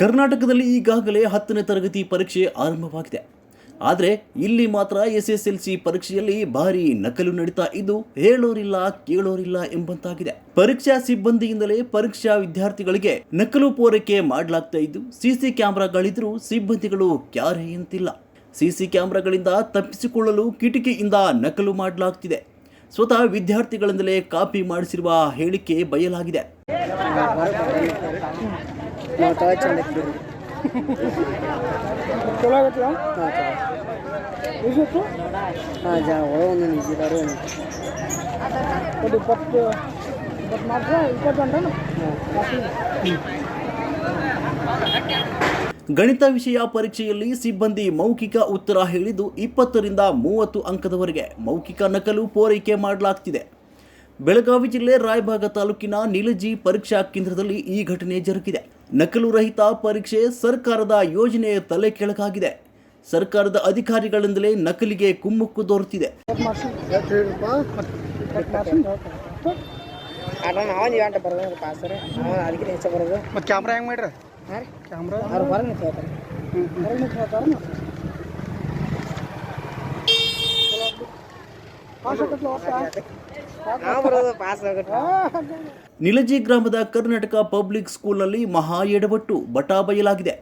ಕರ್ನಾಟಕದಲ್ಲಿ ಈಗಾಗಲೇ ಹತ್ತನೇ ತರಗತಿ ಪರೀಕ್ಷೆ ಆರಂಭವಾಗಿದೆ. ಆದರೆ ಇಲ್ಲಿ ಮಾತ್ರ ಎಸ್ ಎಸ್ ಎಲ್ ಸಿ ಪರೀಕ್ಷೆಯಲ್ಲಿ ಭಾರಿ ನಕಲು ನಡೀತಾ ಇದ್ದು ಹೇಳೋರಿಲ್ಲ, ಕೇಳೋರಿಲ್ಲ ಎಂಬಂತಾಗಿದೆ. ಪರೀಕ್ಷಾ ಸಿಬ್ಬಂದಿಯಿಂದಲೇ ಪರೀಕ್ಷಾ ವಿದ್ಯಾರ್ಥಿಗಳಿಗೆ ನಕಲು ಪೂರೈಕೆ ಮಾಡಲಾಗ್ತಾ ಇದ್ದು ಸಿಸಿ ಕ್ಯಾಮೆರಾಗಳಿದ್ರೂ ಸಿಬ್ಬಂದಿಗಳು ಕ್ಯಾರೆ ಎಂತಿಲ್ಲ. ಸಿಸಿ ಕ್ಯಾಮೆರಾಗಳಿಂದ ತಪ್ಪಿಸಿಕೊಳ್ಳಲು ಕಿಟಕಿಯಿಂದ ನಕಲು ಮಾಡಲಾಗ್ತಿದೆ. ಸ್ವತಃ ವಿದ್ಯಾರ್ಥಿಗಳಿಂದಲೇ ಕಾಪಿ ಮಾಡಿಸಿರುವ ಹೇಳಿಕೆ ಬಯಲಾಗಿದೆ. ನಾವು ತಳ ಚಂದ ಇಟ್ಟಿರಿ ಚಲೋ ಆಗತ್ತಲ್ಲ ಹಾಂ ಎಷ್ಟು ಹಾಂ ಜಾ ಒಳ ಒಂದು ನಿಜಿದಾರು ಒಂದು ಒಂದು ಇಪ್ಪತ್ತು ಇಪ್ಪತ್ತು ಮಾತ್ರ ಇಪ್ಪತ್ತು ಗಂಟೆ ಗಣಿತ ವಿಷಯ ಪರೀಕ್ಷೆಯಲ್ಲಿ ಸಿಬ್ಬಂದಿ ಮೌಖಿಕ ಉತ್ತರ ಹೇಳಿದ್ದು ಇಪ್ಪತ್ತರಿಂದ ಮೂವತ್ತು ಅಂಕದವರೆಗೆ ಮೌಖಿಕ ನಕಲು ಪೂರೈಕೆ ಮಾಡಲಾಗ್ತಿದೆ ಬೆಳಗಾವಿ ಜಿಲ್ಲೆ ರಾಯಭಾಗ ತಾಲೂಕಿನ ನಿಲಜಿ ಪರೀಕ್ಷಾ ಕೇಂದ್ರದಲ್ಲಿ ಈ ಘಟನೆ ಜರುಗಿದೆ. ನಕಲು ರಹಿತ ಪರೀಕ್ಷೆ ಸರ್ಕಾರದ ಯೋಜನೆಯ ತಲೆ ಕೆಳಗಾಗಿದೆ ಸರ್ಕಾರದ ಅಧಿಕಾರಿಗಳಿಂದಲೇ ನಕಲಿಗೆ ಕುಮ್ಮುಕ್ಕು ದೊರೆತಿದೆ. ಮಾಡ್ರಿ? ನಿಲಜಿ ಗ್ರಾಮದ ಕರ್ನಾಟಕ ಪಬ್ಲಿಕ್ ಸ್ಕೂಲ್ನಲ್ಲಿ ಮಹಾ ಎಡವಟ್ಟು ಬಟಾ ಬಯಲಾಗಿದೆ.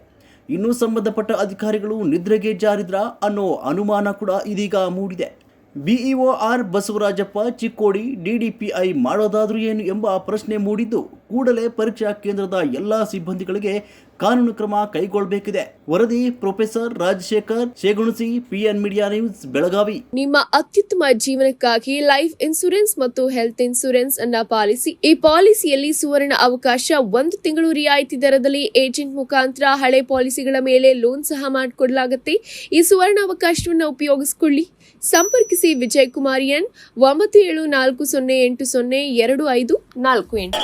ಇನ್ನೂ ಸಂಬಂಧಪಟ್ಟ ಅಧಿಕಾರಿಗಳು ನಿದ್ರೆಗೆ ಜಾರಿದ್ರ ಅನ್ನೋ ಅನುಮಾನ ಕೂಡ ಇದೀಗ ಮೂಡಿದೆ. BEO R Basavarajappa Chikkodi DDPI ಮಾಡೋದಾದ್ರೂ ಏನು ಎಂಬ ಪ್ರಶ್ನೆ ಮೂಡಿದ್ದು ಕೂಡಲೇ ಪರೀಕ್ಷಾ ಕೇಂದ್ರದ ಎಲ್ಲಾ ಸಿಬ್ಬಂದಿಗಳಿಗೆ ಕಾನೂನು ಕ್ರಮ ಕೈಗೊಳ್ಳಬೇಕಿದೆ ವರದಿ professor Rajashekhar Shegunasi, PN media news, Belagavi. ನಿಮ್ಮ ಅತ್ಯುತ್ತಮ ಜೀವನಕ್ಕಾಗಿ ಲೈಫ್ ಇನ್ಸೂರೆನ್ಸ್ ಮತ್ತು ಹೆಲ್ತ್ ಇನ್ಸೂರೆನ್ಸ್ ಅನ್ನ ಪಾಲಿಸಿ. ಈ ಪಾಲಿಸಿಯಲ್ಲಿ ಸುವರ್ಣ ಅವಕಾಶ ಒಂದು ತಿಂಗಳು ರಿಯಾಯಿತಿ ದರದಲ್ಲಿ ಏಜೆಂಟ್ ಮುಖಾಂತರ ಹಳೆ ಪಾಲಿಸಿಗಳ ಮೇಲೆ ಲೋನ್ ಸಹ ಮಾಡಿಕೊಡಲಾಗುತ್ತೆ. ಈ ಸುವರ್ಣ ಅವಕಾಶವನ್ನು ಉಪಯೋಗಿಸಿಕೊಳ್ಳಿ. ಸಂಪರ್ಕಿಸಿ ವಿಜಯ್ ಕುಮಾರ್ ಎನ್ ಒಂಬತ್ತು ಏಳು ನಾಲ್ಕು ಸೊನ್ನೆ ಎಂಟು ಸೊನ್ನೆ ಎರಡು ಐದು ನಾಲ್ಕು ಎಂಟು.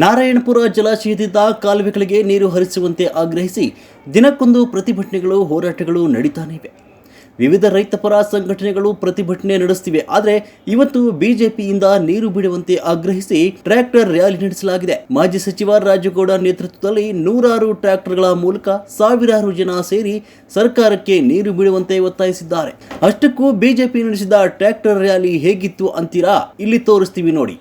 ನಾರಾಯಣಪುರ ಜಲಾಶಯದಿಂದ ಕಾಲುವೆಗಳಿಗೆ ನೀರು ಹರಿಸುವಂತೆ ಆಗ್ರಹಿಸಿ ದಿನಕ್ಕೊಂದು ಪ್ರತಿಭಟನೆಗಳು ಹೋರಾಟಗಳು ನಡೀತಾನೆ ವಿವಿಧ ರೈತಪರ ಸಂಘಟನೆಗಳು ಪ್ರತಿಭಟನೆ ನಡೆಸುತ್ತಿವೆ. ಆದರೆ ಇವತ್ತು ಬಿಜೆಪಿಯಿಂದ ನೀರು ಬಿಡುವಂತೆ ಆಗ್ರಹಿಸಿ ಟ್ರ್ಯಾಕ್ಟರ್ ರ್ಯಾಲಿ ನಡೆಸಲಾಗಿದೆ. ಮಾಜಿ ಸಚಿವ ರಾಜುಗೌಡ ನೇತೃತ್ವದಲ್ಲಿ ನೂರಾರು ಟ್ರ್ಯಾಕ್ಟರ್ಗಳ ಮೂಲಕ ಸಾವಿರಾರು ಜನ ಸೇರಿ ಸರ್ಕಾರಕ್ಕೆ ನೀರು ಬಿಡುವಂತೆ ಒತ್ತಾಯಿಸಿದ್ದಾರೆ. ಅಷ್ಟಕ್ಕೂ ಬಿಜೆಪಿ ನಡೆಸಿದ ಟ್ರ್ಯಾಕ್ಟರ್ ರ್ಯಾಲಿ ಹೇಗಿತ್ತು ಅಂತೀರಾ? ಇಲ್ಲಿ ತೋರಿಸ್ತೀವಿ ನೋಡಿ.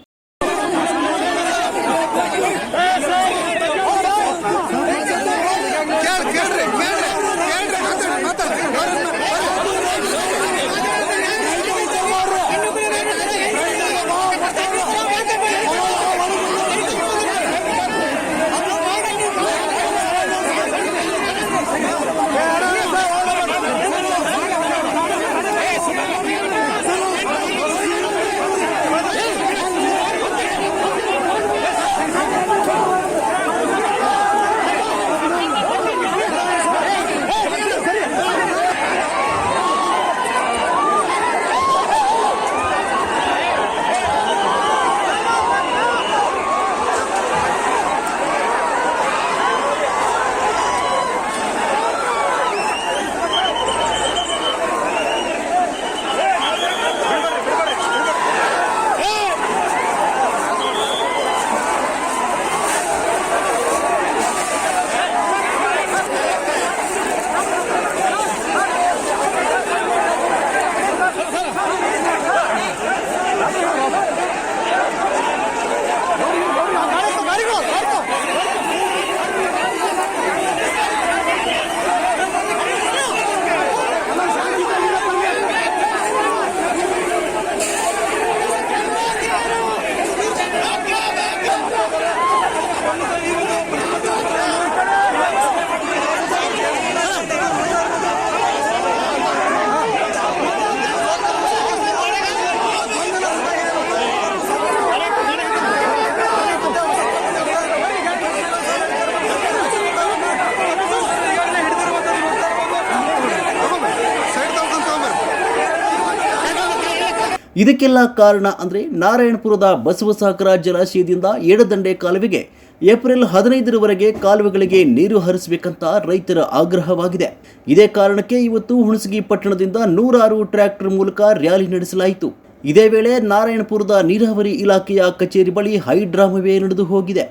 ಇದಕ್ಕೆಲ್ಲ ಕಾರಣ ಅಂದರೆ ನಾರಾಯಣಪುರದ ಬಸವಸಾಗರ ಜಲಾಶಯದಿಂದ ಎಡದಂಡೆ ಕಾಲುವೆಗೆ ಏಪ್ರಿಲ್ ಹದಿನೈದರವರೆಗೆ ಕಾಲುವೆಗಳಿಗೆ ನೀರು ಹರಿಸಬೇಕಂತ ರೈತರ ಆಗ್ರಹವಾಗಿದೆ. ಇದೇ ಕಾರಣಕ್ಕೆ ಇವತ್ತು ಹುಣಸಗಿ ಪಟ್ಟಣದಿಂದ ನೂರಾರು ಟ್ರ್ಯಾಕ್ಟರ್ ಮೂಲಕ ರ್ಯಾಲಿ ನಡೆಸಲಾಯಿತು. ಇದೇ ವೇಳೆ ನಾರಾಯಣಪುರದ ನೀರಾವರಿ ಇಲಾಖೆಯ ಕಚೇರಿ ಬಳಿ ಹೈಡ್ರಾಮವೇ ನಡೆದು ಹೋಗಿದೆ.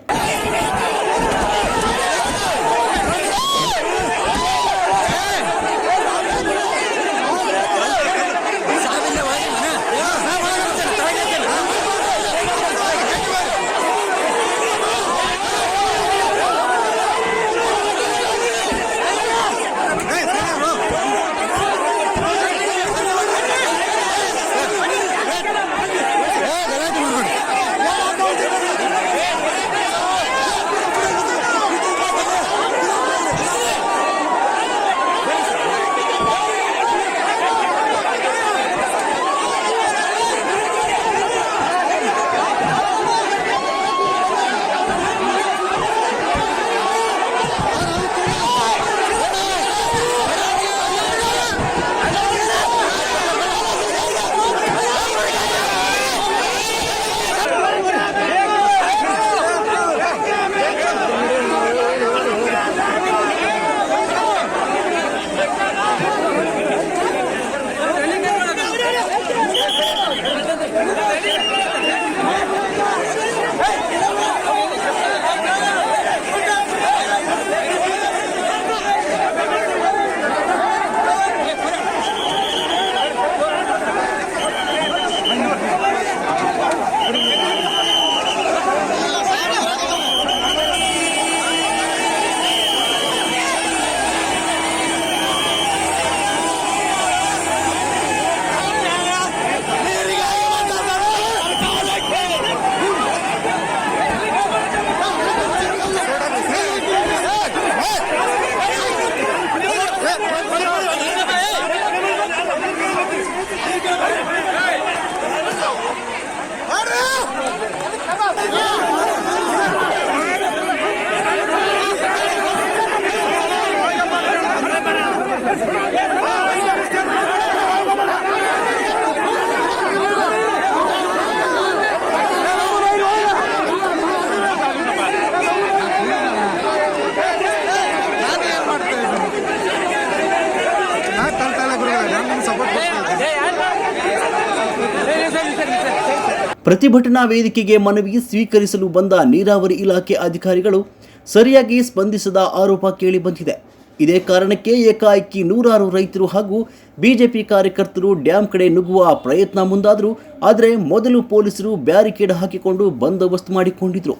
ಪ್ರತಿಭಟನಾ ವೇದಿಕೆಗೆ ಮನವಿ ಸ್ವೀಕರಿಸಲು ಬಂದ ನೀರಾವರಿ ಇಲಾಖೆ ಅಧಿಕಾರಿಗಳು ಸರಿಯಾಗಿ ಸ್ಪಂದಿಸದ ಆರೋಪ ಕೇಳಿಬಂದಿದೆ ಇದೇ ಕಾರಣಕ್ಕೆ ಏಕಾಏಕಿ ನೂರಾರು ರೈತರು ಹಾಗೂ ಬಿಜೆಪಿ ಕಾರ್ಯಕರ್ತರು ಡ್ಯಾಂ ಕಡೆ ನುಗ್ಗುವ ಪ್ರಯತ್ನ ಮುಂದಾದರು. ಆದರೆ ಮೊದಲು ಪೊಲೀಸರು ಬ್ಯಾರಿಕೇಡ್ ಹಾಕಿಕೊಂಡು ಬಂದೋಬಸ್ತ್ ಮಾಡಿಕೊಂಡಿದ್ರು.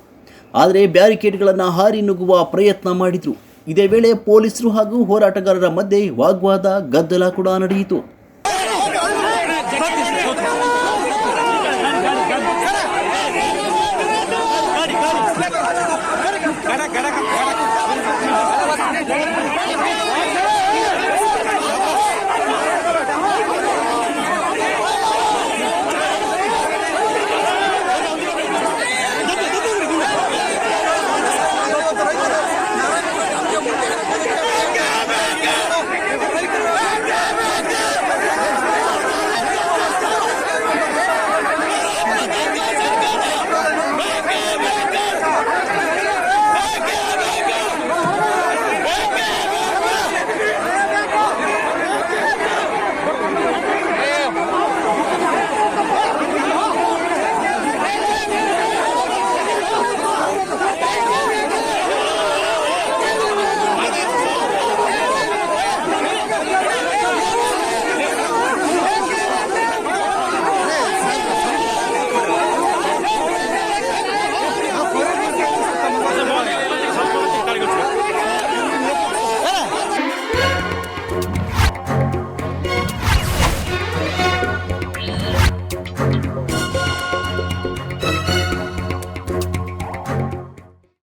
ಆದರೆ ಬ್ಯಾರಿಕೇಡ್ಗಳನ್ನು ಹಾರಿ ನುಗ್ಗುವ ಪ್ರಯತ್ನ ಮಾಡಿದ್ರು. ಇದೇ ವೇಳೆ ಪೊಲೀಸರು ಹಾಗೂ ಹೋರಾಟಗಾರರ ಮಧ್ಯೆ ವಾಗ್ವಾದ ಗದ್ದಲ ಕೂಡ ನಡೆಯಿತು.